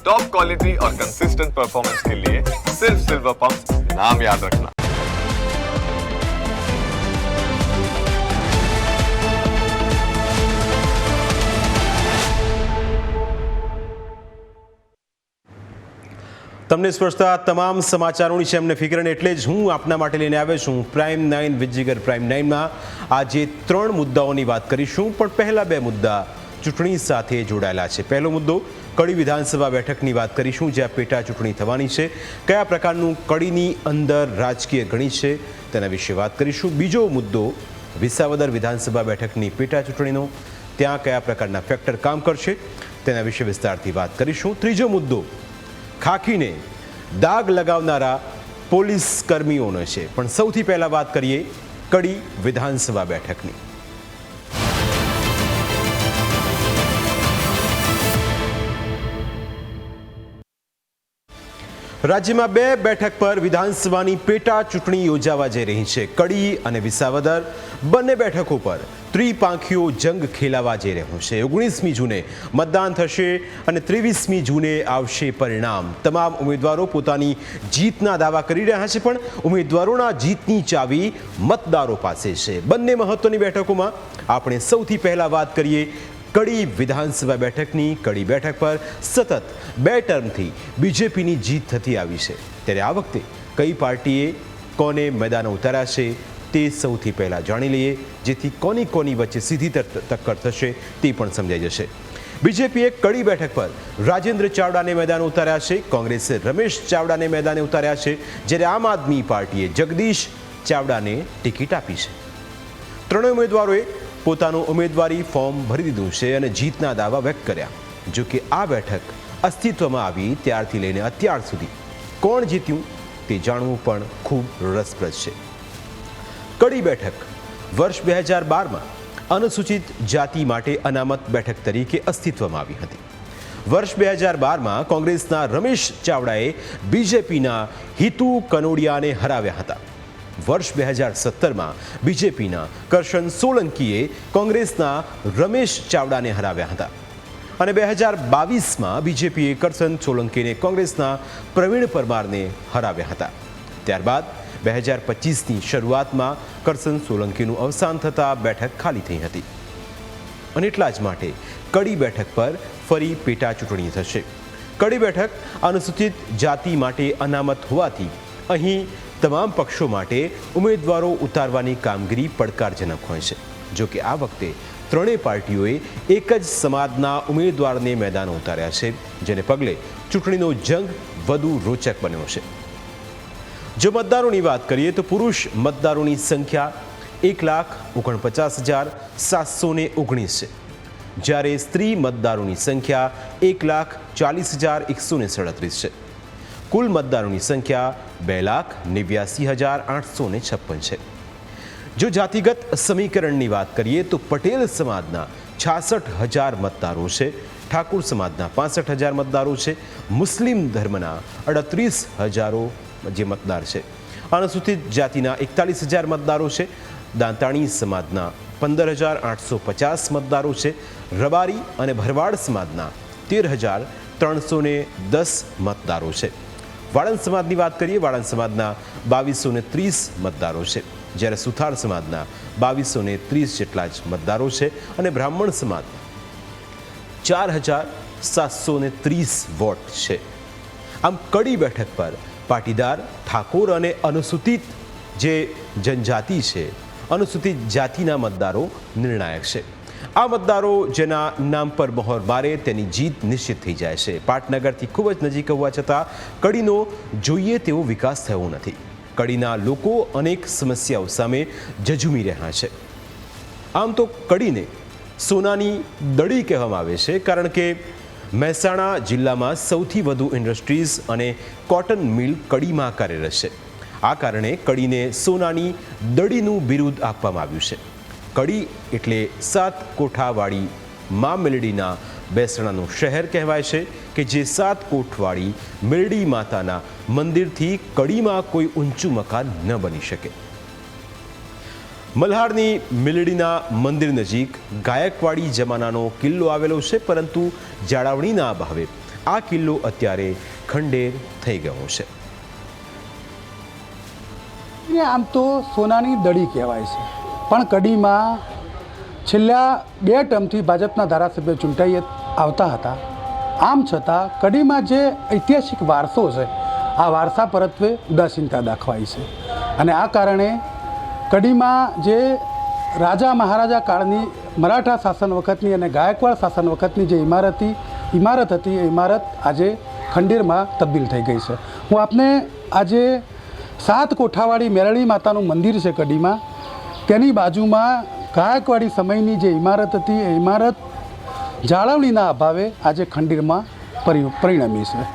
Top quality और consistent performance के लिए सिर्फ सिल्वर पंप नाम याद रखना તમને સ્પર્શતા તમામ સમાચારોની છે એમને ફિકરને એટલે જ હું આપના માટે લઈને આવ્યો છું પ્રાઇમ નાઇન વિજયગર પ્રાઇમ નાઇનમાં આજે ત્રણ મુદ્દાઓની વાત કરીશું પણ પહેલા બે મુદ્દા ચૂંટણી સાથે જોડાયેલા છે. પહેલો મુદ્દો, કડી વિધાનસભા બેઠકની વાત કરીશું, જ્યાં પેટા ચૂંટણી થવાની છે. કયા પ્રકારનું કડીની અંદર રાજકીય ગણિત છે, તેના વિશે વાત કરીશું. બીજો મુદ્દો, વિસાવદર વિધાનસભા બેઠકની પેટા ચૂંટણીનો, ત્યાં કયા પ્રકારના ફેક્ટર કામ કરશે, તેના વિશે વિસ્તારથી વાત કરીશું. ત્રીજો મુદ્દો, ખાખીને દાગ લગાવનારા પોલીસ કર્મીઓનો છે. પણ સૌથી પહેલાં વાત કરીએ કડી વિધાનસભા બેઠકની. રાજ્યમાં બે બેઠક પર વિધાનસભાની પેટા ચૂંટણી યોજાવા જઈ રહી છે. કડી અને વિસાવદર બંને બેઠકો પર ત્રિપાંખીઓ જંગ ખેલાવા જઈ રહ્યું છે. ઓગણીસમી જૂને મતદાન થશે અને ત્રેવીસમી જૂને આવશે પરિણામ. તમામ ઉમેદવારો પોતાની જીતના દાવા કરી રહ્યા છે, પણ ઉમેદવારોના જીતની ચાવી મતદારો પાસે છે. બંને મહત્વની બેઠકોમાં આપણે સૌથી પહેલા વાત કરીએ કડી વિધાનસભા બેઠકની કડી બેઠક પર સતત બે ટર્મથી બીજેપીની જીત થતી આવી છે. ત્યારે આ વખતે કઈ પાર્ટીએ કોને મેદાન ઉતાર્યા છે તે સૌથી પહેલાં જાણી લઈએ, જેથી કોની કોની વચ્ચે સીધી ટક્કર થશે તે પણ સમજાઈ જશે. બીજેપીએ કડી બેઠક પર રાજેન્દ્ર ચાવડાને મેદાન ઉતાર્યા છે, કોંગ્રેસે રમેશ ચાવડાને મેદાને ઉતાર્યા છે, જ્યારે આમ આદમી પાર્ટીએ જગદીશ ચાવડાને ટિકિટ આપી છે. ત્રણેય ઉમેદવારોએ પોતાનું ઉમેદવારી ફોર્મ ભરી દીધું છે અને જીતના દાવા વ્યક્ત કર્યા. જો કે આ બેઠક અસ્તિત્વમાં આવી ત્યારથી લઈને અત્યાર સુધી કોણ જીત્યું તે જાણવું પણ ખૂબ રસપ્રદ છે. કડી બેઠક વર્ષ બે હજાર બારમાં અનુસૂચિત જાતિ માટે અનામત બેઠક તરીકે અસ્તિત્વમાં આવી હતી. વર્ષ બે હજાર બારમાં કોંગ્રેસના રમેશ ચાવડાએ બીજેપીના હિતુ કનોડિયાને હરાવ્યા હતા. વર્ષ બે હજાર સત્તરમાં બીજેપીના કરશન સોલંકીએ કોંગ્રેસના રમેશ ચાવડાને હરાવ્યા હતા. અને બે હજાર બાવીસમાં બીજેપીએ કરશન સોલંકીને કોંગ્રેસના પ્રવીણ પરમારને હરાવ્યા હતા. ત્યારબાદ બે હજાર પચીસની શરૂઆતમાં કરશન સોલંકીનું અવસાન થતાં બેઠક ખાલી થઈ હતી. અને એટલા જ માટે કડી બેઠક પર ફરી પેટા ચૂંટણી થશે. કડી બેઠક અનુસૂચિત જાતિ માટે અનામત હોવાથી અહીં તમામ પક્ષો માટે ઉમેદવારો ઉતારવાની કામગીરી પડકારજનક હોય છે. જો કે આ વખતે ત્રણેય પાર્ટીઓએ એક જ સમાજના ઉમેદવારને મેદાન ઉતાર્યા છે, જેને પગલે ચૂંટણીનો જંગ વધુ રોચક બન્યો છે. જો મતદારોની વાત કરીએ તો પુરુષ મતદારોની સંખ્યા એક લાખ ઓગણપચાસ હજાર સાતસો ને ઓગણીસ છે. જ્યારે સ્ત્રી મતદારોની સંખ્યા એક લાખ ચાલીસ હજાર એકસો ને સડત્રીસ છે. કુલ મતદારોની સંખ્યા બે લાખ નેવ્યાસી હજાર આઠસો ને છપ્પન છે. જો જાતિગત સમીકરણની વાત કરીએ તો પટેલ સમાજના છાસઠ હજાર મતદારો છે, ઠાકુર સમાજના પાસઠ હજાર મતદારો છે, મુસ્લિમ ધર્મના અડત્રીસ હજારો જે મતદાર છે. અનુસૂચિત જાતિના એકતાલીસ હજાર મતદારો છે, દાંતાણી સમાજના પંદર હજાર આઠસો પચાસ મતદારો છે, રબારી અને ભરવાડ સમાજના તેર હજાર ત્રણસો દસ મતદારો છે. વાળંદ સમાજની વાત કરીએ, વાળંદ સમાજના બાવીસો ને ત્રીસ મતદારો છે. જ્યારે સુથાર સમાજના બાવીસો ને ત્રીસ જેટલા જ મતદારો છે અને બ્રાહ્મણ સમાજ ચાર હજાર સાતસો ને ત્રીસ વોટ છે. આમ કડી બેઠક પર પાટીદાર ઠાકોર અને અનુસૂચિત જે જનજાતિ છે, અનુસૂચિત જાતિના મતદારો નિર્ણાયક છે. આ મતદારો જેના નામ પર મહોર મારે તેની જીત નિશ્ચિત થઈ જાય છે. પાટનગરથી ખૂબ જ નજીક હોવા છતાં કડીનો જોઈએ તેવો વિકાસ થયો નથી. કડીના લોકો અનેક સમસ્યાઓ સામે જજુમી રહ્યા છે. આમ તો કડીને સોનાની દડી કહેવામાં આવે છે, કારણ કે મહેસાણા જિલ્લામાં સૌથી વધુ ઇન્ડસ્ટ્રીઝ અને કોટન મિલ કડીમાં કાર્યરત છે. આ કારણે કડીને સોનાની દડીનું બિરુદ આપવામાં આવ્યું છે. કડી એટલે સાત કોઠાવાળી મા મેલડીના બેસણાનું શહેર કહેવાય છે કે જે સાત કોઠવાળી મેલડી માતાના મંદિરથી કડીમાં કોઈ ઊંચું મકાન ન બની શકે. મલ્હારની મિલડીના મંદિર નજીક ગાયકવાડી જમાનાનો કિલ્લો આવેલો છે, પરંતુ જાળવણીના અભાવે આ કિલ્લો અત્યારે ખંડેર થઈ ગયો છે. આમ તો સોનાની દડી કહેવાય છે. પણ કડીમાં છેલ્લા બે ટર્મથી ભાજપના ધારાસભ્ય ચૂંટાઈ આવતા હતા. આમ છતાં કડીમાં જે ઐતિહાસિક વારસો છે, આ વારસા પરત્વે ઉદાસીનતા દાખવાય છે. અને આ કારણે કડીમાં જે રાજા મહારાજા કાળની મરાઠા શાસન વખતની અને ગાયકવાડ શાસન વખતની જે ઇમારતી, ઇમારત હતી, એ ઇમારત આજે ખંડેરમાં તબદીલ થઈ ગઈ છે. હું આપને આજે સાત કોઠાવાળી મેરળી માતાનું મંદિર છે કડીમાં. તેની બાજુમાં ગાયકવાડી સમયની જે ઇમારત હતી, એ ઇમારત જાળવણીના અભાવે આજે ખંડીરમાં પરિ, પરિણમી છે.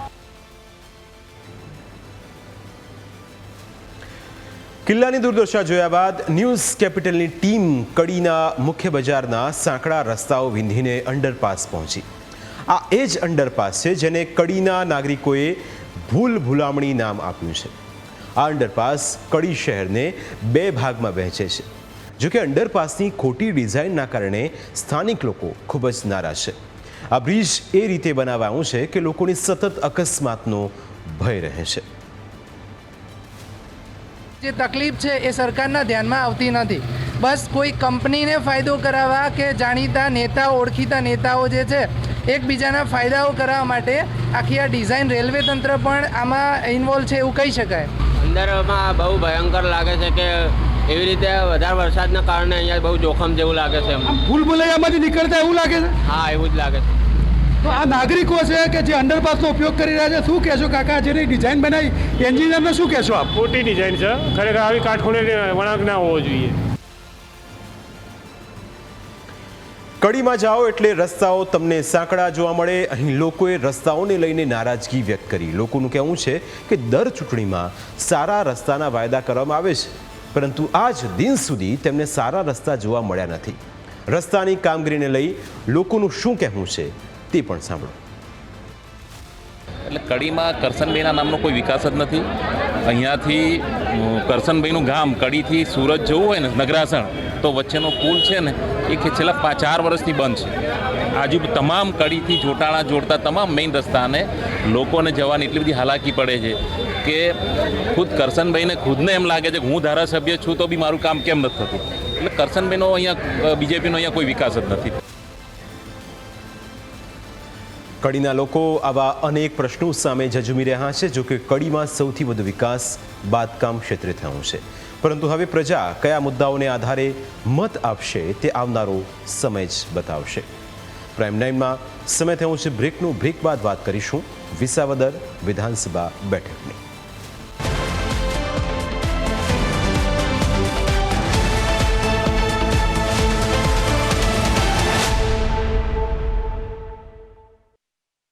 કિલ્લાની દુર્દશા જોયા બાદ ન્યૂઝ કેપિટલની ટીમ કડીના મુખ્ય બજારના સાંકડા રસ્તાઓ વિંધીને અંડરપાસ પહોંચી. આ એ જ અંડરપાસ છે જેને કડીના નાગરિકોએ ભૂલ ભૂલામણી નામ આપ્યું છે. આ અંડરપાસ કડી શહેરને બે ભાગમાં વહેંચે છે. જો કે અંડરપાસની ખોટી ડિઝાઇનના કારણે સ્થાનિક લોકો ખૂબ જ નારાજ છે. આ બ્રિજ એ રીતે બનાવાયું છે કે લોકોની સતત અકસ્માતનો ભય રહે છે. જે તકલીફ છે એ સરકારના ધ્યાનમાં આવતી નથી. બસ કોઈ કંપનીને ફાયદો કરાવવા કે જાણીતા નેતાઓ ઓળખીતા નેતાઓ જે છે એકબીજાના ફાયદાઓ કરાવવા માટે આખી આ ડિઝાઇન રેલવે તંત્ર પણ આમાં ઇન્વોલ્વ છે એવું કહી શકાય. અંદરમાં બહુ ભયંકર લાગે છે કે એવી રીતે વધારે વરસાદના કારણે અહીંયા બહુ જોખમ જેવું લાગે છે ભૂલ ભૂલૈયામાંથી નીકળતા એવું લાગે છે? હા એવું જ લાગે છે. તો આ નાગરિકો છે કે જે અંડરપાસનો ઉપયોગ કરી રહ્યા છે શું કહેશો કાકા? જેની ડિઝાઇન બનાવી એન્જિનિયરને શું કહેશો આપ? ખોટી ડિઝાઇન છે. ખરેખર આવી કાટખૂણે વળાંક ના હોવો જોઈએ. કડીમાં જાઓ એટલે રસ્તાઓ તમને સાંકડા જોવા મળે. અહીં લોકોએ રસ્તાઓને લઈને નારાજગી વ્યક્ત કરી. લોકોનું કહેવું છે કે દર ચૂંટણીમાં સારા રસ્તાના વાયદા કરવામાં આવે છે. પરંતુ આજ દિન સુધી તેમને સારા રસ્તા જોવા મળ્યા નથી. રસ્તાની કામગીરીને લઈ લોકોનું શું કહેવું છે તે પણ સાંભળો. એટલે કડીમાં કરસનભાઈના નામનો કોઈ વિકાસ જ નથી. અહીંયાથી કરશનભાઈનું ગામ કડીથી સુરત જવું હોય ને નગરાસણ, તો વચ્ચેનો પુલ છે ને, એ છેલ્લા પાંચ ચાર વર્ષથી બંધ છે. આજુ તમામ કડીથી જોટાણા જોડતા તમામ મેઇન રસ્તાને લોકોને જવાની એટલી બધી હાલાકી પડે છે કે ખુદ કરશનભાઈને ખુદને એમ લાગે છે કે હું ધારાસભ્ય છું તો બી મારું કામ કેમ નથી થતું? એટલે કરશનભાઈનો અહીંયા બીજેપીનો અહીંયા કોઈ વિકાસ જ નથી. કડીના લોકો આવા અનેક પ્રશ્નો સામે ઝઝુમી રહ્યા છે, જો કે કડીમાં સૌથી વધુ વિકાસ બાંધકામ ક્ષેત્રે થયો છે. પરંતુ હવે પ્રજા કયા મુદ્દાઓને આધારે મત આપશે તે આવનારો સમય જ બતાવશે. પ્રાઇમ નાઇનમાં સમય થયો છે બ્રેકનું બ્રેક બાદ વાત કરીશું વિસાવદર વિધાનસભા બેઠકની.